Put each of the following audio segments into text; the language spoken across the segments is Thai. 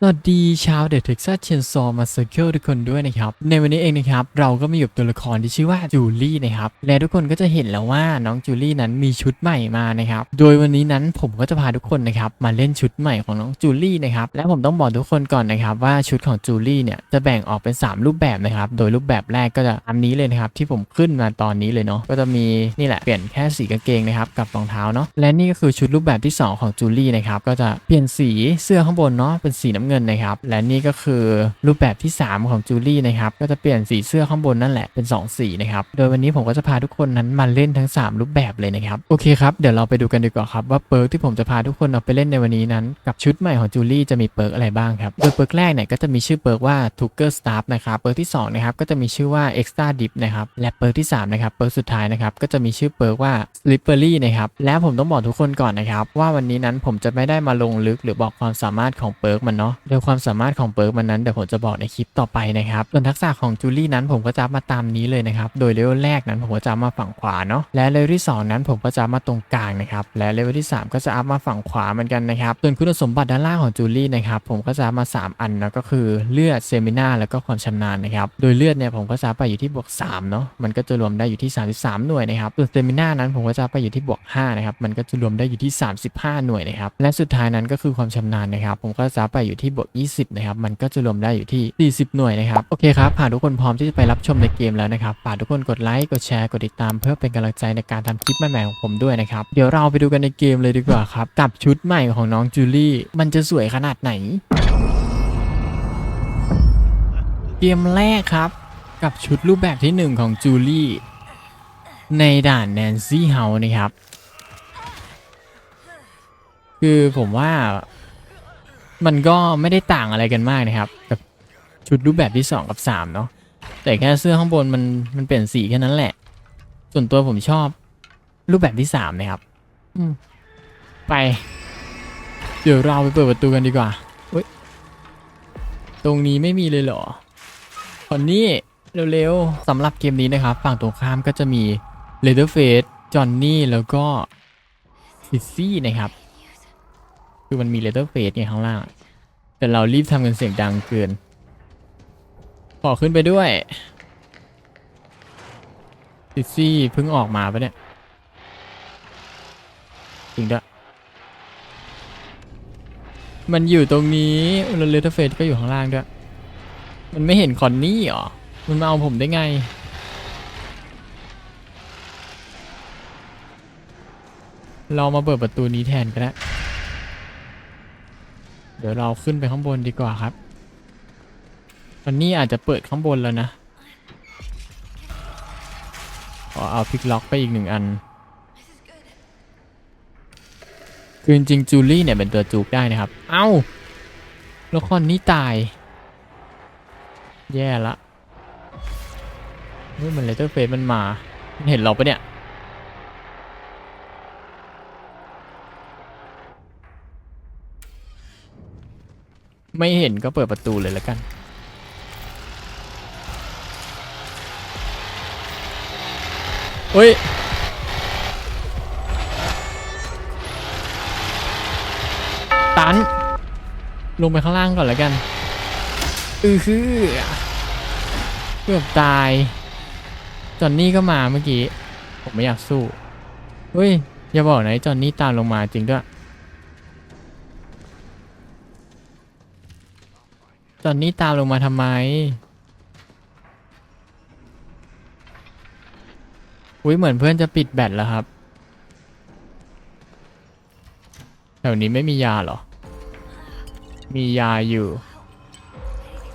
สวัสดีชาวเดอะเท็กซัสเชนซอมาเซอร์เคิลทุกคนด้วยนะครับ ในวันนี้เองนะครับ เราก็มาอยู่กับตัวละครที่ชื่อว่าจูลี่นะครับ และทุกคนก็จะเห็นแล้วว่าน้องจูลี่นั้นมีชุดใหม่มานะครับ โดยวันนี้นั้นผมก็จะพาทุกคนนะครับ มาเล่นชุดใหม่ของน้องจูลี่นะครับ และผมต้องบอกทุกคนก่อนนะครับ ว่าชุดของจูลี่เนี่ยจะแบ่งออกเป็น 3 รูปแบบนะครับ โดยรูปแบบแรกก็จะอันนี้เลยนะครับที่ผมขึ้นมาตอนนี้เลยเนาะก็จะมีนี่แหละเปลี่ยนแค่สีกางเกงนะครับกับรองเท้าเนาะและนี่ก็คือชุดรูปแบบที่สองของจูลี่นะครับก็จะเปลี่ยนสีเสื้อข้างบนเนาะเป็นสีน้ำเงินนะครับ และนี่ก็คือรูปแบบที่ 3 ของจูลี่นะครับ ก็จะเปลี่ยนสีเสื้อข้างบนนั่นแหละเป็น 2 สีนะครับ โดยวันนี้ผมก็จะพาทุกคนนั้นมาเล่นทั้ง 3 รูปแบบเลยนะครับ โอเคครับ เดี๋ยวเราไปดูกันดีกว่าครับว่าเปิร์กที่ผมจะพาทุกคนเอาไปเล่นในวันนี้นั้น กับชุดใหม่ของจูลี่จะมีเปิร์กอะไรบ้างครับ โดยเปิร์กแรกเนี่ยก็จะมีชื่อเปิร์กว่า t u g g e r Staff นะครับ เปิร์กที่2นะครับก็จะมีชื่อว่า Extra Dip นะครับ และเปิร์กที่3นะครับ เปิร์กสุดท้ายนะครับก็จะมีชื่อเปิร์กว่า Slippery นะครับ และผมต้องบอกทุกคนก่อนนะครับว่าวันนี้นั้นผมจะไม่ได้มาลงลึกหรือบอกความสามารถของเปิร์กมันเนาะ โดยความสามารถของเปิร์กมันนั้นเดี๋ยวผมจะบอกในคลิปต่อไปนะครับ ส่วนทักษะของจูลี่นั้นผมก็จะมาตามนี้เลยนะครับ โดยเลเวลแรกนั้นผมก็จะมาฝั่งขวาเนาะ และเลเวลที่สองนั้นผมก็จะมาตรงกลางนะครับ และเลเวลที่สามก็จะอัพมาฝั่งขวาเหมือนกันนะครับ ส่วนคุณสมบัติด้านล่างของจูลี่นะครับผมก็จะมาสามอันนะก็คือเลือดเซมินาแล้วก็ความชำนาญนะครับ โดยเลือดเนี่ยผมก็จะไปอยู่ที่บวก3เนาะ มันก็จะรวมได้อยู่ที่ 33 หน่วยนะครับ ส่วนเซมินานั้นผมก็จะไปอยู่ที่บวก5นะครับ มันก็จะรวมได้อยู่ที่ 35 หน่วยนะครับ และสุดท้ายนั้นก็คือความชำนาญนะครับ ผมก็จะไปอยู่ที่บวก20 นะครับ มันก็จะรวมได้อยู่ที่ 40 หน่วยนะครับ โอเคครับหากทุกคนพร้อมที่จะไปรับชมในเกมแล้วนะครับฝากทุกคนกดไลค์ กดแชร์ กดติดตามเพื่อเป็นกำลังใจในการทำคลิปใหม่ๆของผมด้วยนะครับ เดี๋ยวเราไปดูกันในเกมเลยดีกว่าครับ กับชุดใหม่ของน้องจูลี่ มันจะสวยขนาดไหน เกมแรกครับ กับชุดรูปแบบที่หนึ่งของจูลี่ ในด่านแนนซี่เฮานะครับ คือผมว่า มันก็ไม่ได้ต่างอะไรกันมากนะครับกับชุดรูปแบบที่ 2 กับ 3 เนาะแต่แค่เสื้อข้างบนมันมันเปลี่ยนสีแค่นั้นแหละ ส่วนตัวผมชอบรูปแบบที่ 3 นะครับ อืม ไป เดี๋ยวเราไปเปิดประตูกันดีกว่าเฮ้ยตรงนี้ไม่มีเลยเหรอคนนี้เร็วๆสำหรับเกมนี้นะครับ ฝั่งตรงข้ามก็จะมีเลเ e อร์เฟสจอนนี่แล้วก็ซิซี่นะครับ คือมันมีเลเ e อร์เฟสเนี่ข้างล่าง แต่เรารีบทำกันเสียงดังเกิน ขอขึ้นไปด้วยซิซี่เพิ่งออกมาปะเนี่ย จริงด้วย มันอยู่ตรงนี้แล้วเลเ e อร์เฟสก็อยู่ข้างล่างด้วย มันไม่เห็นคอนนี่หรอ มันมาเอาผมได้ไงเรามาเปิดประตูนี้แทนก็ได้ เดี๋ยวเราขึ้นไปข้างบนดีกว่าครับคอนนี่อาจจะเปิดข้างบนแล้วนะขอเอาพลิกล็อกไปอีกหนึ่งอัน คือจริงจูลี่เนี่ยเป็นตัวจูกได้นะครับ เอ้าล้วคอนนี่ตาย แย่ละเฮ้ยมันเลเตอร์เฟสมันมา มันเห็นเราปะเนี่ย ไม่เห็นก็เปิดประตูเลยแล้วกัน เฮ้ย ตัน ลงไปข้างล่างก่อนแล้วกัน อือคือเกือบตาย จอนนี่ก็มาเมื่อกี้ ผมไม่อยากสู้ เฮ้ย อย่าบอกนะจอนนี่ตามลงมาจริงด้วย จอนนี่ตามลงมาทำไม อุ้ยเหมือนเพื่อนจะปิดแบตแล้วครับ แถวนี้ไม่มียาเหรอ มียาอยู่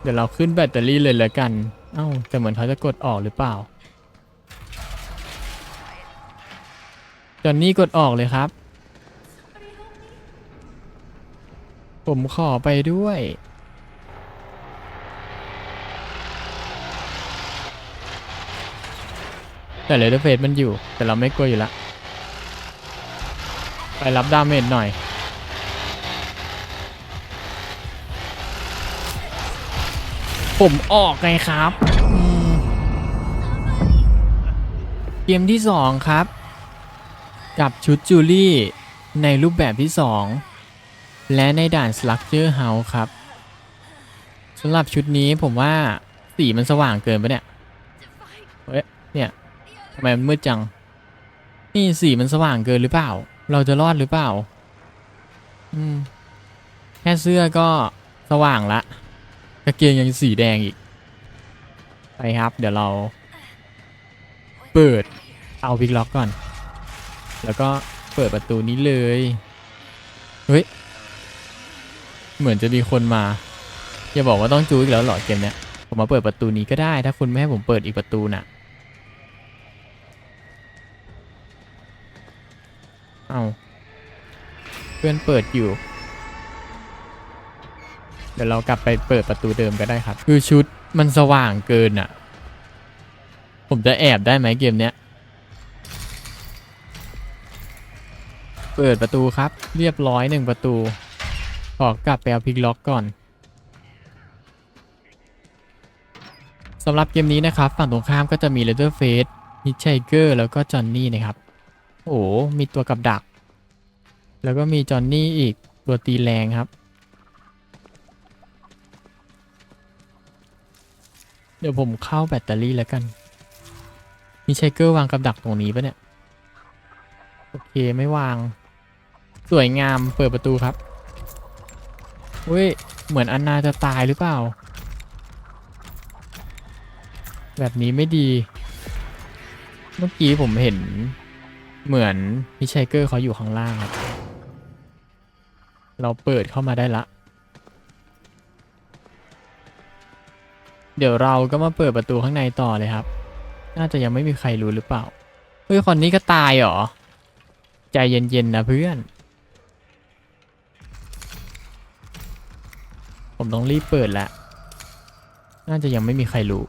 เดี๋ยวเราขึ้นแบตเตอรี่เลยแล้วกัน เอ้าแต่เหมือนเขาจะกดออกหรือเปล่า จอนนี่กดออกเลยครับ ผมขอไปด้วย แต่เลเดอร์เฟสมันอยู่ แต่เราไม่กลัวอยู่ละไปรับดาเมจหน่อยผมออกไงครับ เกมที่สองครับ กับชุดจูลี่ในรูปแบบที่สองและในด่าน Structure House ครับสำหรับชุดนี้ผมว่าสีมันสว่างเกินไปเนี่ย เฮ้ย เนี่ยำไมมันมืดจัง นี่สีมันสว่างเกินหรือเปล่า เราจะรอดหรือเปล่า อืม แค่เสื้อก็สว่างละกางเกงยังสีแดงอีก ไปครับ เดี๋ยวเรา เปิด เอาพิกล็อกก่อน แล้วก็เปิดประตูนี้เลย เฮ้ย เหมือนจะมีคนมา อย่าบอกว่าต้องจูอีกแล้วเหรอเกมเนี้ย ผมมาเปิดประตูนี้ก็ได้ ถ้าคุณไม่ให้ผมเปิดอีกประตูน่ะ เอาเพื่อนเปิดอยู่ เดี๋ยวเรากลับไปเปิดประตูเดิมก็ได้ครับ คือชุดมันสว่างเกินอะ ผมจะแอบได้ไหมเกมเนี้ย เปิดประตูครับ เรียบร้อยหนึ่งประตู ขอกลับไปเอาพิกล็อกก่อนสำหรับเกมนี้นะครับ ฝั่งตรงข้ามก็จะมีเลเ t อร์เฟสฮิชไชเกอร์แล้วก็จอห์นนี่นะครับ โอ้โหมีตัวกับดัก แล้วก็มีจอห์นนี่อีกตัวตีแรงครับ เดี๋ยวผมเข้าแบตเตอรี่แล้วกัน มีไชเกอร์วางกับดักตรงนี้ปะเนี่ย โอเคไม่วาง สวยงามเปิดประตูครับเว้ย เหมือนอันนาจะตายหรือเปล่า แบบนี้ไม่ดี เมื่อกี้ผมเห็น เหมือนมิชัยเกอร์เขาอยู่ข้างล่างครับ เราเปิดเข้ามาได้ละ เดี๋ยวเราก็มาเปิดประตูข้างในต่อเลยครับ น่าจะยังไม่มีใครรู้หรือเปล่า เฮ้ย คนนี้ก็ตายเหรอ ใจเย็นๆนะเพื่อน ผมต้องรีบเปิดล้วน่าจะยังไม่มีใครรู้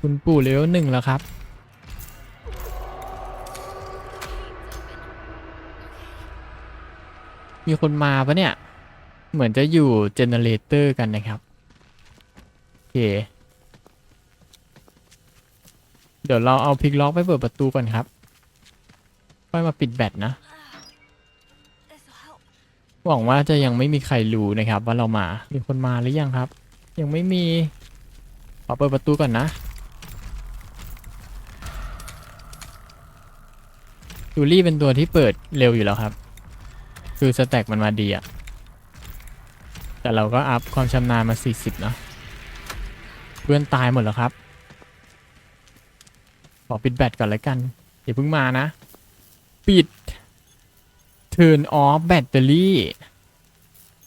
คุณปู่เลเวลหนึ่งแล้วครับ มีคนมาปะเนี่ย เหมือนจะอยู่เจเนเรเตอร์กันนะครับ โอเค เดี๋ยวเราเอาพลิกล็อกไปเปิดประตูก่อนครับ ค่อยมาปิดแบตนะ หวังว่าจะยังไม่มีใครรู้นะครับว่าเรามา มีคนมาหรือยังครับ ยังไม่มีขอเปิดประตูก่อนนะ จูลี่เป็นตัวที่เปิดเร็วอยู่แล้วครับ คือสแต็กมันมาดีอะแต่เราก็อัพความชำนาญมา 40 เนอะเพื่อนตายหมดแล้วครับขอปิดแบตก่อนแล้วกันอย่าเพิ่งมานะ ปิด turn off battery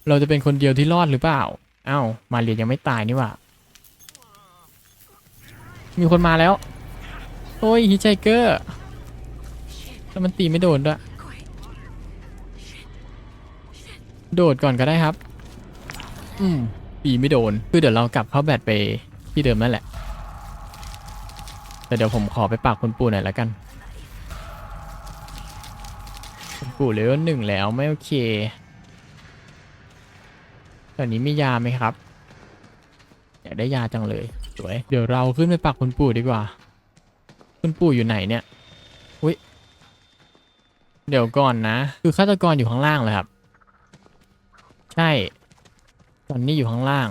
เราจะเป็นคนเดียวที่รอดหรือเปล่า เอ้า มาเรียนยังไม่ตายนี่ว่า มีคนมาแล้ว โอ้ยฮิชไชเกอร์ แล้วมันตีไม่โดนด้วย โดดก่อนก็ได้ครับ อืมตีไม่โดน คือเดี๋ยวเรากลับเข้าแบตไปที่เดิมนั่นแหละ แต่เดี๋ยวผมขอไปปากคุณปู่หน่อยละกัน คุณปู่เลเวลหนึ่งแล้วไม่โอเคตอนนี้มียาไหมครับ อยากได้ยาจังเลย สวย เดี๋ยวเราขึ้นไปปักคุณปู่ดีกว่า คุณปู่อยู่ไหนเนี่ย อุ้ย เดี๋ยวก่อนนะ คือฆาตกรอยู่ข้างล่างเลยครับ ใช่ตอนนี้อยู่ข้างล่าง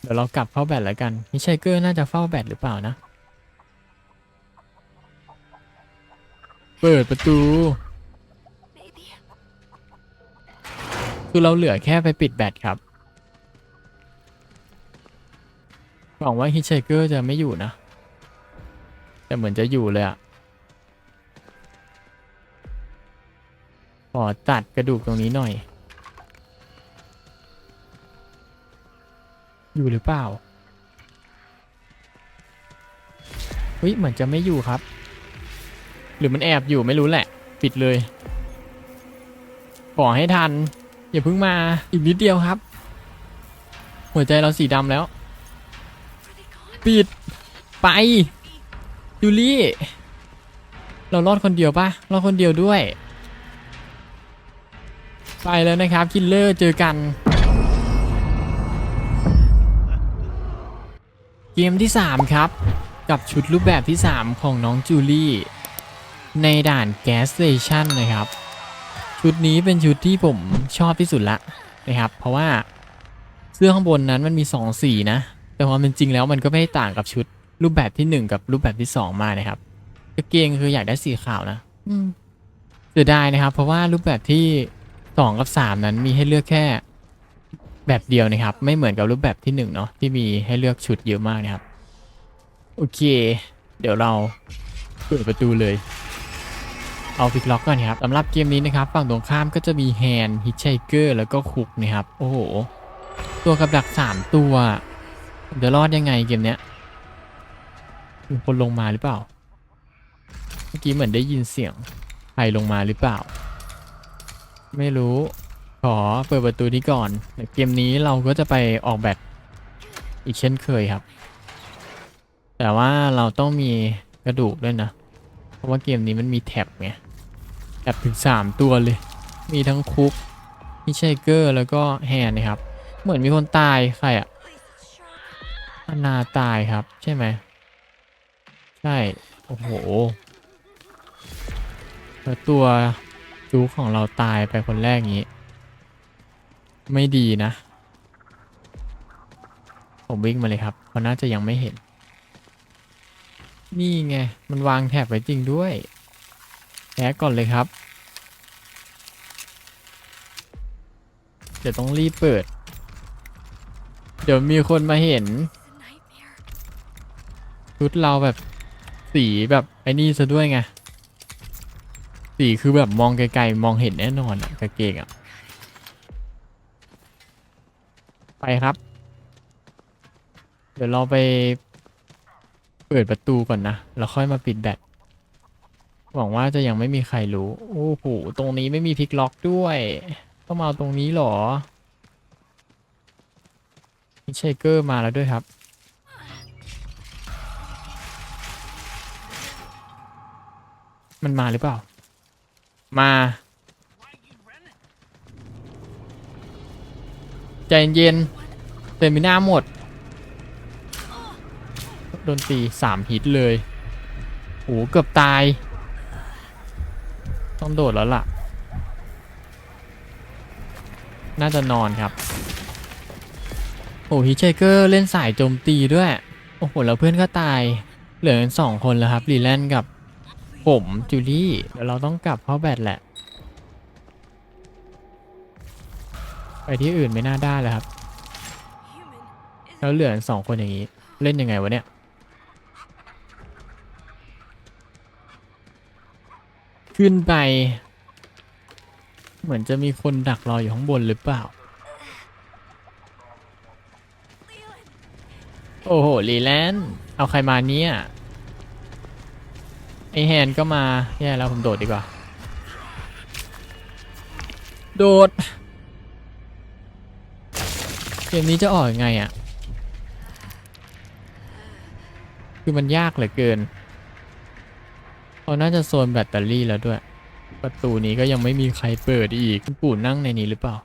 เดี๋ยวเรากลับเข้าแบตแล้วกันมิชัยเกอร์น่าจะเฝ้าแบตหรือเปล่านะ เปิดประตู คือเราเหลือแค่ไปปิดแบตครับหวังว่าฮิชไชเกอร์จะไม่อยู่นะ แต่เหมือนจะอยู่เลยอะ อตัดกระดูกตรงนี้หน่อย อยู่หรือเปล่าเฮ้ยเหมือนจะไม่อยู่ครับ หรือมันแอบอยู่ไม่รู้แหละ ปิดเลยขอให้ทัน อย่าเพิ่งมาอีกนิดเดียวครับ หัวใจเราสีดำแล้ว ปิด ไปยูลี่ เรารอดคนเดียวปะรอดคนเดียวด้วย ไปแล้วนะครับคิลเลอร์เจอกัน เกมที่ 3 ครับ กับชุดรูปแบบที่ 3 ของน้องจูลี่ ในด่านแก๊สสเตชันนะครับ ชุดนี้เป็นชุดที่ผมชอบที่สุดละนะครับ เพราะว่าเสื้อข้างบนนั้นมันมีสองสีนะ แต่ความเป็นจริงแล้วมันก็ไม่ได้ต่างกับชุดรูปแบบที่หนึ่งกับรูปแบบที่สองมานะครับกางเกงคืออยากได้สีขาวนะเสียดายนะครับ เพราะว่ารูปแบบที่ สองกับสามนั้นมีให้เลือกแค่แบบเดียวนะครับ ไม่เหมือนกับรูปแบบที่หนึ่งเนาะที่มีให้เลือกชุดเยอะมากนะครับ โอเค เดี๋ยวเราเปิดประตูเลย เอาฟิกล็อกก่อนครับสำหรับเกมนี้นะครับ ฝั่งตรงข้ามก็จะมีแฮนด์ฮิตไชเกอร์แล้วก็คุกนะครับ โอ้โห ตัวกับดักสามตัวเดี๋ยวรอดยังไงเกมเนี้ยมีคนลงมาหรือเปล่า เมื่อกี้เหมือนได้ยินเสียงใครลงมาหรือเปล่า ไม่รู้ ขอเปิดประตูนี้ก่อนแต่เกมนี้เราก็จะไปออกแบบอีกเช่นเคยครับ แต่ว่าเราต้องมีกระดูกด้วยนะ เพราะว่าเกมนี้มันมีแท็บไงแท็บถึง 3 ตัวเลย มีทั้งคุกมิเชเกอร์แล้วก็แฮนนะครับ เหมือนมีคนตายใครอะอนาตายครับ ใช่ไหมใช่ โอ้โหตัว จูของเราตายไปคนแรกงี้ ไม่ดีนะ ผมวิ่งมาเลยครับเขาน่าจะยังไม่เห็น นี่ไง มันวางแถบไว้จริงด้วยแพ้ก่อนเลยครับ เดี๋ยวต้องรีบเปิด เดี๋ยวมีคนมาเห็นชุดเราแบบสีแบบไอ้นี่ซะด้วยไง สีคือแบบมองไกลๆ มองเห็นแน่นอนอะกางเกงอะไปครับ เดี๋ยวเราไปเปิดประตูก่อนนะ แล้วค่อยมาปิดแบตหวังว่าจะยังไม่มีใครรู้ โอ้โห ตรงนี้ไม่มีพลิกล็อกด้วย ต้องมาเอาตรงนี้หรอมีเชเกอร์มาแล้วด้วยครับ มันมาหรือเปล่า มาใจเย็นเตมิน่าหมด โดนตีสามฮิตเลยโอ้เกือบตาย ต้องโดดแล้วล่ะ น่าจะนอนครับ โอ้ฮิเชเกอร์เล่นสายโจมตีด้วย โอ้โห แล้วเพื่อนก็ตาย เหลือสองคนแล้วครับ รีแลนกับ ผมจูลี่เดี๋ยวเราต้องกลับเข้าแบตแหละ ไปที่อื่นไม่น่าได้แล้วครับ แล้วเหลือกันสองคนอย่างนี้ เล่นยังไงวะเนี่ย ขึ้นไป เหมือนจะมีคนดักรออยู่ข้างบนหรือเปล่า โอ้โหลีแลนด์เอาใครมาเนี่ย แฮนก็มาแย่แล้วผมโดดดีกว่า โดด เกมนี้จะออกยังไงอะ่ะ คือมันยากเหลือเกินเขาน่าจะโซนแบตเตอรี่แล้วด้วย ประตูนี้ก็ยังไม่มีใครเปิดอีกคุณปู่นั่งในนี้หรือเปล่า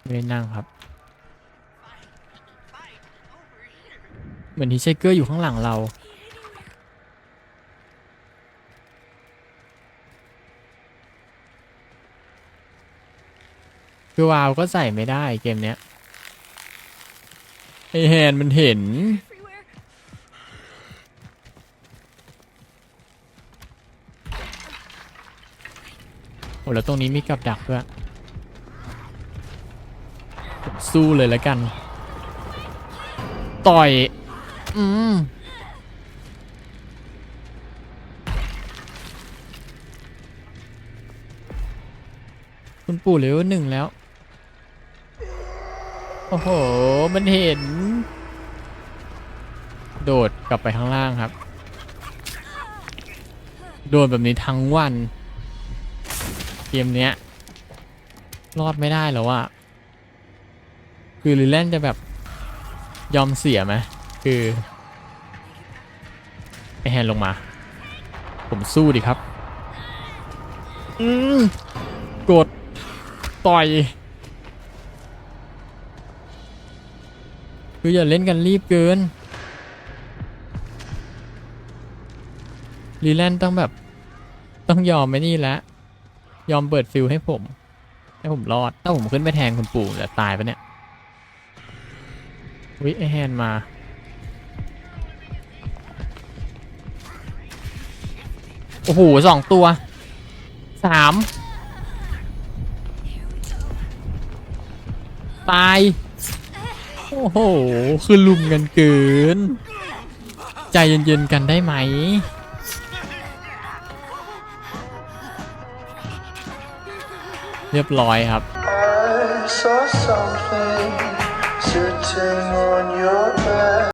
ไม่ได้นั่งครับ เหมือนที่เชเกอร์อยู่ข้างหลังเรา คือวาวก็ใส่ไม่ได้เกมเนี้ยไอแฮนมันเห็น โอ้แล้วตรงนี้มีกับดักด้วย สู้เลยแล้วกัน ต่อย อืมคุณปู่เลเวลหนึ่งแล้ว อ้โห มันเห็น โดดกลับไปข้างล่างครับ โดดแบบนี้ทั้งวัน เกมเนี้ย รอดไม่ได้แล้วอะคือลิแลนจะแบบยอมเสียไหมคือไอแฮนลงมา ผมสู้ดิครับ อืมกด ต่อย คืออย่าเล่นกันรีบเกินลีแลนต้องแบบ ต้องยอมไหมนี่แล้วยอมเปิดฟิลให้ผม ให้ผมรอด ถ้าผมขึ้นไปแทงคุณปู่จะตายปะเนี่ยวิไอแฮนมา โอ้โหสองตัวสามตาย โอ้โห คือลุมกันเกิน ใจเย็นๆกันได้ไหม เรียบร้อยครับ I saw something sitting on your bed.